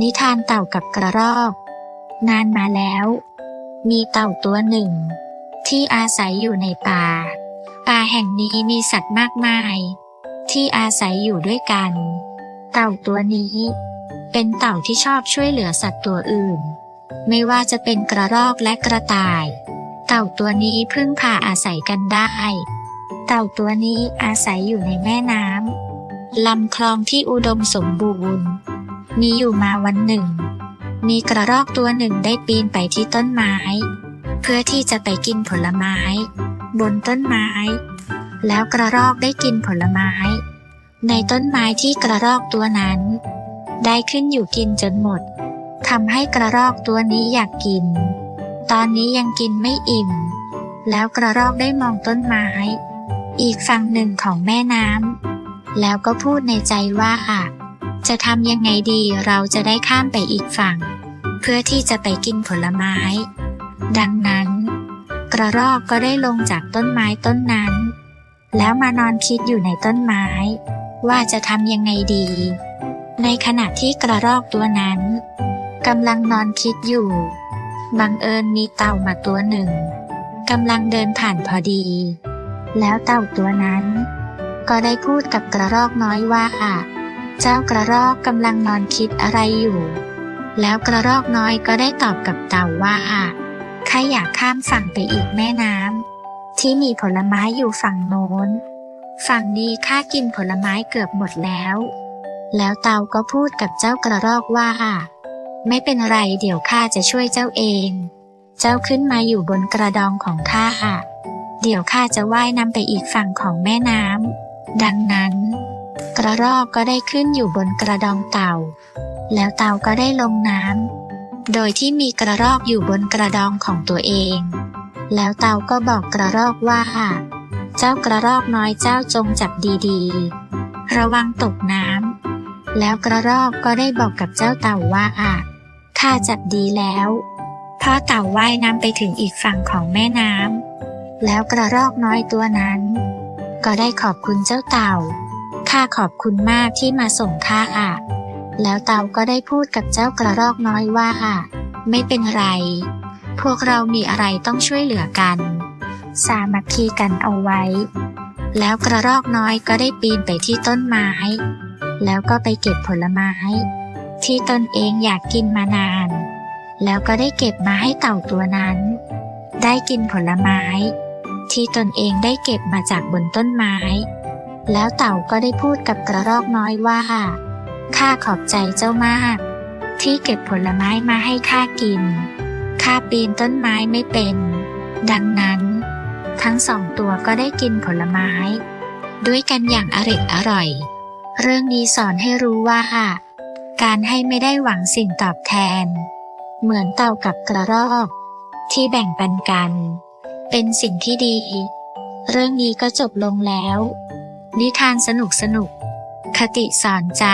นิทานเต่ากับกระรอก นานมาแล้ว มีเต่าตัวหนึ่ง ที่อาศัยอยู่ในป่า ป่าแห่งนี้มีสัตว์มากมาย ที่อาศัยอยู่ด้วยกัน เต่าตัวนี้ เป็นเต่าที่ชอบช่วยเหลือสัตว์ตัวอื่น ไม่ว่าจะเป็นกระรอกและกระต่าย เต่าตัวนี้พึ่งพาอาศัยกันได้ เต่าตัวนี้อาศัยอยู่ในแม่น้ำลำคลองที่อุดมสมบูรณ์ มีอยู่มาวันหนึ่ง มีกระรอกตัวหนึ่งได้ปีนไปที่ต้นไม้ เพื่อที่จะไปกินผลไม้ บนต้นไม้ แล้วกระรอกได้กินผลไม้ ในต้นไม้ที่กระรอกตัวนั้น ได้ขึ้นอยู่กินจนหมดทำให้กระรอกตัวนี้อยากกิน ตอนนี้ยังกินไม่อิ่ม แล้วกระรอกได้มองต้นไม้ อีกฝั่งหนึ่งของแม่น้ำแล้วก็พูดในใจว่า จะทำยังไงดีเราจะได้ข้ามไปอีกฝั่ง เพื่อที่จะไปกินผลไม้ ดังนั้น กระรอกก็ได้ลงจากต้นไม้ต้นนั้น แล้วมานอนคิดอยู่ในต้นไม้ ว่าจะทำยังไงดี ในขณะที่กระรอกตัวนั้นกำลังนอนคิดอยู่ บังเอิญมีเต่ามาตัวหนึ่งกำลังเดินผ่านพอดี แล้วเต่าตัวนั้น ก็ได้พูดกับกระรอกน้อยว่า เจ้ากระรอกกำลังนอนคิดอะไรอยู่ แล้วกระรอกน้อยก็ได้ตอบกับเต่าว่าข้าอยากข้ามฝั่งไปอีกแม่น้ำที่มีผลไม้อยู่ฝั่งโน้น ฝั่งนี้ข้ากินผลไม้เกือบหมดแล้ว แล้วเต่าก็พูดกับเจ้ากระรอกว่า ไม่เป็นไรเดี๋ยวข้าจะช่วยเจ้าเอง เจ้าขึ้นมาอยู่บนกระดองของข้าเดี๋ยวข้าจะว่ายน้ำไปอีกฝั่งของแม่น้ำดังนั้น กระรอกก็ได้ขึ้นอยู่บนกระดองเต่า แล้วเต่าก็ได้ลงน้ำโดยที่มีกระรอกอยู่บนกระดองของตัวเอง แล้วเต่าก็บอกกระรอกว่า เจ้ากระรอกน้อยเจ้าจงจับดีๆ ระวังตกน้ำแล้วกระรอกก็ได้บอกกับเจ้าเต่าว่าข้าจับดีแล้วพ่อเต่าว่ายน้ำไปถึงอีกฝั่งของแม่น้ำแล้วกระรอกน้อยตัวนั้น ก็ได้ขอบคุณเจ้าเต่า ข้าขอบคุณมากที่มาส่งข้าอะ แล้วเต่าก็ได้พูดกับเจ้ากระรอกน้อยว่าค่ะ ไม่เป็นไร พวกเรามีอะไรต้องช่วยเหลือกัน สามัคคีกันเอาไว้ แล้วกระรอกน้อยก็ได้ปีนไปที่ต้นไม้ แล้วก็ไปเก็บผลไม้ ที่ตนเองอยากกินมานาน แล้วก็ได้เก็บมาให้เต่าตัวนั้น ได้กินผลไม้ ที่ตนเองได้เก็บมาจากบนต้นไม้ แล้วเต่าก็ได้พูดกับกระรอกน้อยว่า ข้าขอบใจเจ้ามาก ที่เก็บผลไม้มาให้ข้ากิน ข้าปีนต้นไม้ไม่เป็น ดังนั้น ทั้งสองตัวก็ได้กินผลไม้ ด้วยกันอย่างอร็ดอร่อย เรื่องนี้สอนให้รู้ว่า การให้ไม่ได้หวังสิ่งตอบแทน เหมือนเต่ากับกระรอก ที่แบ่งปันกัน เป็นสิ่งที่ดี เรื่องนี้ก็จบลงแล้ว นิทานสนุกสนุก คติสอนใจ